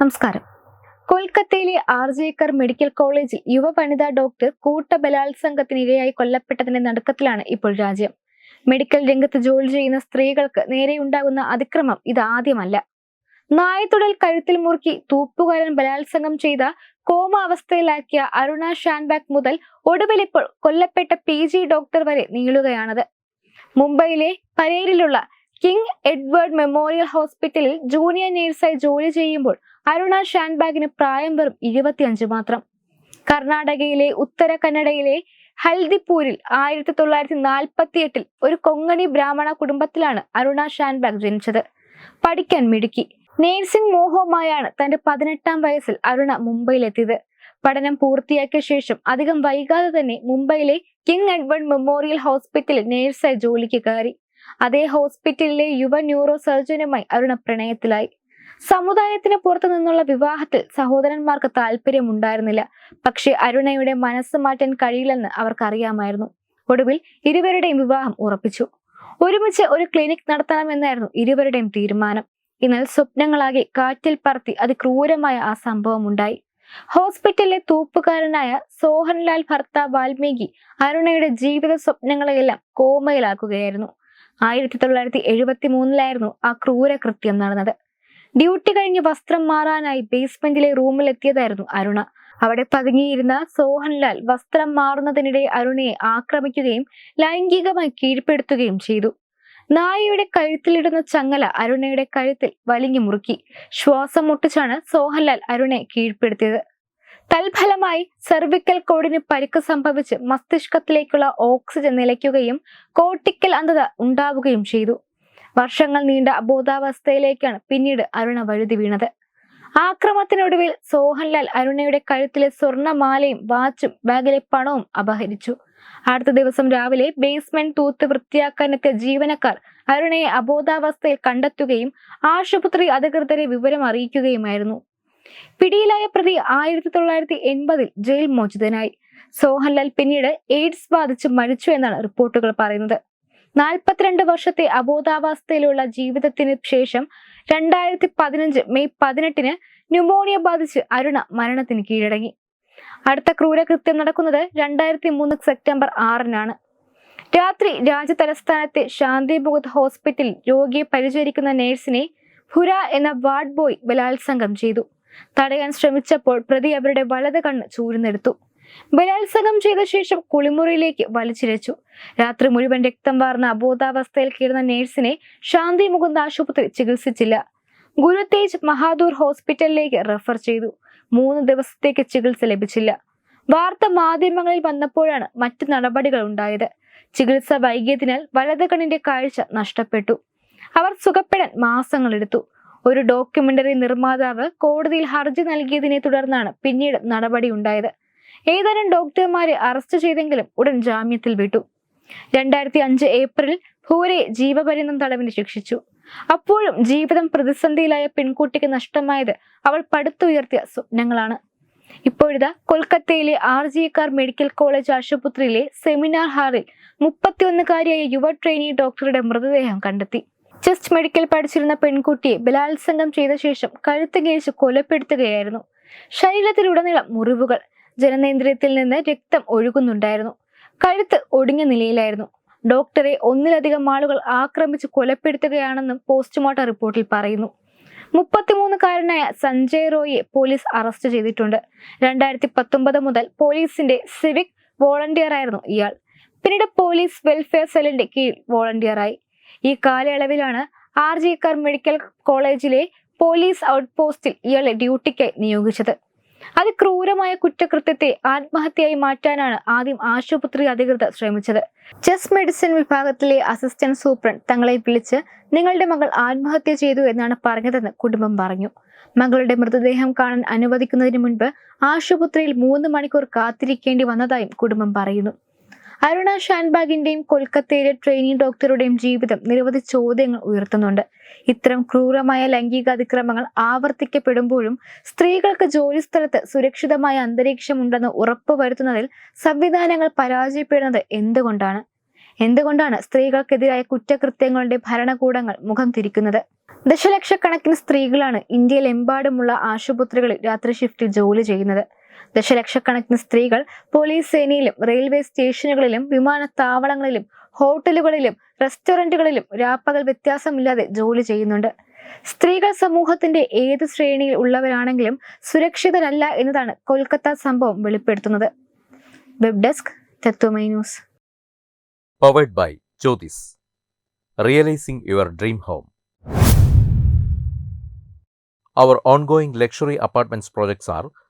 നമസ്കാരം. കൊൽക്കത്തയിലെ R G Kar medical കോളേജിൽ യുവ വനിതാ ഡോക്ടർ കൂട്ട ബലാത്സംഗത്തിനിരയായി കൊല്ലപ്പെട്ടതിന്റെ നടുക്കത്തിലാണ് ഇപ്പോൾ രാജ്യം. മെഡിക്കൽ രംഗത്ത് ജോലി ചെയ്യുന്ന സ്ത്രീകൾക്ക് നേരെയുണ്ടാകുന്ന അതിക്രമം ഇതാദ്യമല്ല നായത്തുടൽ കഴുത്തിൽ മുറുക്കി തൂപ്പുകാരൻ ബലാത്സംഗം ചെയ്ത കോമ അവസ്ഥയിലാക്കിയ അരുണ ഷാൻബാഗ് മുതൽ ഒടുവിലിപ്പോൾ കൊല്ലപ്പെട്ട പി ജി ഡോക്ടർ വരെ നീളുകയാണത്. മുംബൈയിലെ പരേരിലുള്ള കിങ് എഡ്വേർഡ് മെമ്മോറിയൽ ഹോസ്പിറ്റലിൽ ജൂനിയർ നേഴ്സായി ജോലി ചെയ്യുമ്പോൾ അരുണ ഷാൻബാഗിന് പ്രായം വെറും ഇരുപത്തിയഞ്ച് മാത്രം. കർണാടകയിലെ ഉത്തര കന്നഡയിലെ ഹൽദിപ്പൂരിൽ ആയിരത്തി തൊള്ളായിരത്തി നാൽപ്പത്തി എട്ടിൽ ഒരു കൊങ്ങണി ബ്രാഹ്മണ കുടുംബത്തിലാണ് അരുണ ഷാൻബാഗ് ജനിച്ചത്. പഠിക്കാൻ മിടുക്കി. നേഴ്സിംഗ് മോഹവുമായാണ് തന്റെ പതിനെട്ടാം വയസ്സിൽ അരുണ മുംബൈയിലെത്തിയത്. പഠനം പൂർത്തിയാക്കിയ ശേഷം അധികം വൈകാതെ തന്നെ മുംബൈയിലെ കിങ് എഡ്വേർഡ് മെമ്മോറിയൽ ഹോസ്പിറ്റലിൽ നേഴ്സായി ജോലിക്ക് കയറി. അതേ ഹോസ്പിറ്റലിലെ യുവ ന്യൂറോ സർജനുമായി അരുണ പ്രണയത്തിലായി. സമുദായത്തിന് പുറത്തു നിന്നുള്ള വിവാഹത്തിൽ സഹോദരന്മാർക്ക് താല്പര്യമുണ്ടായിരുന്നില്ല. പക്ഷേ അരുണയുടെ മനസ്സ് മാറ്റാൻ കഴിയില്ലെന്ന് അവർക്കറിയാമായിരുന്നു. ഒടുവിൽ ഇരുവരുടെയും വിവാഹം ഉറപ്പിച്ചു. ഒരുമിച്ച് ഒരു ക്ലിനിക് നടത്തണമെന്നായിരുന്നു ഇരുവരുടെയും തീരുമാനം. എന്നാൽ സ്വപ്നങ്ങളാകെ കാറ്റിൽ പറത്തി അതിക്രൂരമായ ആ സംഭവം ഉണ്ടായി ഹോസ്പിറ്റലിലെ തൂപ്പുകാരനായ സോഹൻലാൽ ഭർത്ത വാൽമീകി അരുണയുടെ ജീവിത സ്വപ്നങ്ങളെയെല്ലാം കോമയിലാക്കുകയായിരുന്നു. ആയിരത്തി തൊള്ളായിരത്തി എഴുപത്തി മൂന്നിലായിരുന്നു ആ ക്രൂര കൃത്യം നടന്നത്. ഡ്യൂട്ടി കഴിഞ്ഞ് വസ്ത്രം മാറാനായി ബേസ്മെന്റിലെ റൂമിൽ എത്തിയതായിരുന്നു അരുണ. അവിടെ പതുങ്ങിയിരുന്ന സോഹൻലാൽ വസ്ത്രം മാറുന്നതിനിടെ അരുണയെ ആക്രമിക്കുകയും ലൈംഗികമായി കീഴ്പ്പെടുത്തുകയും ചെയ്തു. നായയുടെ കഴുത്തിലിടുന്ന ചങ്ങല അരുണയുടെ കഴുത്തിൽ വലിഞ്ഞു മുറുക്കി. ശ്വാസം മുട്ടിച്ചാണ് സോഹൻലാൽ അരുണയെ കീഴ്പ്പെടുത്തിയത്. തൽഫലമായി സെർവിക്കൽ കോഡിന് പരിക്ക് സംഭവിച്ച് മസ്തിഷ്കത്തിലേക്കുള്ള ഓക്സിജൻ നിലയ്ക്കുകയും കോട്ടിക്കൽ അന്ധത ഉണ്ടാവുകയും ചെയ്തു. വർഷങ്ങൾ നീണ്ട അബോധാവസ്ഥയിലേക്കാണ് പിന്നീട് അരുണ വഴുതി വീണത്. ആക്രമത്തിനൊടുവിൽ സോഹൻലാൽ അരുണയുടെ കഴുത്തിലെ സ്വർണമാലയും വാച്ചും ബാഗിലെ പണവും അപഹരിച്ചു. അടുത്ത ദിവസം രാവിലെ ബേസ്മെന്റ് തൂത്ത് വൃത്തിയാക്കാനെത്തിയ ജീവനക്കാർ അരുണയെ അബോധാവസ്ഥയിൽ കണ്ടെത്തുകയും ആശുപത്രി അധികൃതരെ വിവരം അറിയിക്കുകയുമായിരുന്നു. പിടിയിലായ പ്രതി ആയിരത്തി തൊള്ളായിരത്തി എൺപതിൽ ജയിൽ മോചിതനായി. സോഹൻലാൽ പിന്നീട് എയ്ഡ്സ് ബാധിച്ച് മരിച്ചു എന്നാണ് റിപ്പോർട്ടുകൾ പറയുന്നത്. നാൽപ്പത്തിരണ്ട് വർഷത്തെ അബോധാവസ്ഥയിലുള്ള ജീവിതത്തിന് ശേഷം രണ്ടായിരത്തി പതിനഞ്ച് മെയ് പതിനെട്ടിന് ന്യൂമോണിയ ബാധിച്ച് അരുണ മരണത്തിന് കീഴടങ്ങി. അടുത്ത ക്രൂരകൃത്യം നടക്കുന്നത് രണ്ടായിരത്തി മൂന്ന് സെപ്റ്റംബർ ആറിനാണ്. രാത്രി രാജ്യതലസ്ഥാനത്തെ ശാന്തിഭൂത് ഹോസ്പിറ്റലിൽ രോഗിയെ പരിചരിക്കുന്ന നേഴ്സിനെ ഹുര എന്ന വാർഡ് ബോയ് ബലാത്സംഗം ചെയ്തു. തടയാൻ ശ്രമിച്ചപ്പോൾ പ്രതി അവരുടെ വലത് കണ്ണ് ചൂഴ്ന്നെടുത്തു ബലാത്സംഗം ചെയ്ത ശേഷം കുളിമുറിയിലേക്ക് വലിച്ചിരച്ചു രാത്രി മുഴുവൻ രക്തം വാർന്ന അബോധാവസ്ഥയിൽ കിടന്ന നേഴ്സിനെ ശാന്തി മുകുന്ദ ആശുപത്രി ചികിത്സിച്ചില്ല. ഗുരുതേജ് മഹാദൂർ ഹോസ്പിറ്റലിലേക്ക് റെഫർ ചെയ്തു. മൂന്ന് ദിവസത്തേക്ക് ചികിത്സ ലഭിച്ചില്ല. വാർത്ത മാധ്യമങ്ങളിൽ വന്നപ്പോഴാണ് മറ്റു നടപടികൾ ഉണ്ടായത്. ചികിത്സ വൈകിയതിനാൽ വലത് കണ്ണിന്റെ കാഴ്ച നഷ്ടപ്പെട്ടു. അവർ സുഖപ്പെടാൻ മാസങ്ങളെടുത്തു ഒരു ഡോക്യുമെന്ററി നിർമ്മാതാവ് കോടതിയിൽ ഹർജി നൽകിയതിനെ തുടർന്നാണ് പിന്നീട് നടപടി ഉണ്ടായത്. ഏതാനും ഡോക്ടർമാരെ അറസ്റ്റ് ചെയ്തെങ്കിലും ഉടൻ ജാമ്യത്തിൽ വിട്ടു. രണ്ടായിരത്തി അഞ്ച് ഏപ്രിൽ ഭൂരെ ജീവപര്യന്തം തടവിന് ശിക്ഷിച്ചു. അപ്പോഴും ജീവിതം പ്രതിസന്ധിയിലായ പെൺകുട്ടിക്ക് നഷ്ടമായത് അവൾ പടുത്തുയർത്തിയ സ്വപ്നങ്ങളാണ്. ഇപ്പോഴിതാ കൊൽക്കത്തയിലെ R G Kar medical college seminar seminar ഹാളിൽ മുപ്പത്തിയൊന്നുകാരിയായ യുവ ട്രെയിനി ഡോക്ടറുടെ മൃതദേഹം കണ്ടെത്തി. ചെസ്റ്റ് മെഡിക്കൽ പഠിച്ചിരുന്ന പെൺകുട്ടിയെ ബലാത്സംഗം ചെയ്ത ശേഷം കഴുത്ത് കിഴിച്ച് കൊലപ്പെടുത്തുകയായിരുന്നു. ശരീരത്തിലുടനീളം മുറിവുകൾ ജനനേന്ദ്രിയത്തിൽ നിന്ന് രക്തം ഒഴുകുന്നുണ്ടായിരുന്നു. കഴുത്ത് ഒടിഞ്ഞ നിലയിലായിരുന്നു. ഡോക്ടറെ ഒന്നിലധികം ആളുകൾ ആക്രമിച്ച് കൊലപ്പെടുത്തുകയാണെന്നും പോസ്റ്റ്മോർട്ടം റിപ്പോർട്ടിൽ പറയുന്നു. മുപ്പത്തിമൂന്നുകാരനായ സഞ്ജയ് റോയിയെ പോലീസ് അറസ്റ്റ് ചെയ്തിട്ടുണ്ട്. രണ്ടായിരത്തി പത്തൊമ്പത് മുതൽ പോലീസിന്റെ സിവിക് വോളണ്ടിയർ ആയിരുന്നു ഇയാൾ. പിന്നീട് പോലീസ് വെൽഫെയർ സെല്ലിന്റെ കീഴിൽ വോളണ്ടിയറായി. ഈ കാലയളവിലാണ് ആർ ജി മെഡിക്കൽ കോളേജിലെ പോലീസ് ഔട്ട് പോസ്റ്റിൽ ഇയാളെ ഡ്യൂട്ടിക്കായി നിയോഗിച്ചത്. അതിക്രൂരമായ കുറ്റകൃത്യത്തെ ആത്മഹത്യയായി മാറ്റാനാണ് ആദ്യം ആശുപത്രി അധികൃതർ ശ്രമിച്ചത്. ചെസ് മെഡിസിൻ വിഭാഗത്തിലെ അസിസ്റ്റന്റ് സൂപ്രണ്ട് തങ്ങളെ വിളിച്ച് നിങ്ങളുടെ മകൾ ആത്മഹത്യ ചെയ്തു എന്നാണ് പറഞ്ഞതെന്ന് കുടുംബം പറഞ്ഞു. മകളുടെ മൃതദേഹം കാണാൻ അനുവദിക്കുന്നതിന് മുൻപ് ആശുപത്രിയിൽ മൂന്ന് മണിക്കൂർ കാത്തിരിക്കേണ്ടി വന്നതായും കുടുംബം പറയുന്നു. അരുണ ഷാൻബാഗിന്റെയും കൊൽക്കത്തയിലെ ട്രെയിനിങ് ഡോക്ടറുടെയും ജീവിതം നിരവധി ചോദ്യങ്ങൾ ഉയർത്തുന്നുണ്ട്. ഇത്തരം ക്രൂരമായ ലൈംഗിക അതിക്രമങ്ങൾ ആവർത്തിക്കപ്പെടുമ്പോഴും സ്ത്രീകൾക്ക് ജോലിസ്ഥലത്ത് സുരക്ഷിതമായ അന്തരീക്ഷമുണ്ടെന്ന് ഉറപ്പുവരുത്തുന്നതിൽ സംവിധാനങ്ങൾ പരാജയപ്പെടുന്നത് എന്തുകൊണ്ടാണ്? എന്തുകൊണ്ടാണ് സ്ത്രീകൾക്കെതിരായ കുറ്റകൃത്യങ്ങളുടെ ഭരണകൂടങ്ങൾ മുഖം തിരിക്കുന്നത്? ദശലക്ഷക്കണക്കിന് സ്ത്രീകളാണ് ഇന്ത്യയിലെമ്പാടുമുള്ള ആശുപത്രികളിൽ രാത്രി ഷിഫ്റ്റിൽ ജോലി ചെയ്യുന്നത്. ദശലക്ഷക്കണക്കിന് സ്ത്രീകൾ പോലീസ് സേനയിലും റെയിൽവേ സ്റ്റേഷനുകളിലും വിമാനത്താവളങ്ങളിലും ഹോട്ടലുകളിലും റെസ്റ്റോറന്റുകളിലും രാപ്പകൽ വ്യത്യാസമില്ലാതെ ജോലി ചെയ്യുന്നുണ്ട്. സ്ത്രീകൾ സമൂഹത്തിന്റെ ഏത് ശ്രേണിയിൽ ഉള്ളവരാണെങ്കിലും സുരക്ഷിതരല്ല എന്നതാണ് കൊൽക്കത്ത സംഭവം വെളിപ്പെടുത്തുന്നത്. Web desk Tatwamayi news. Luxury apartments projects Realizing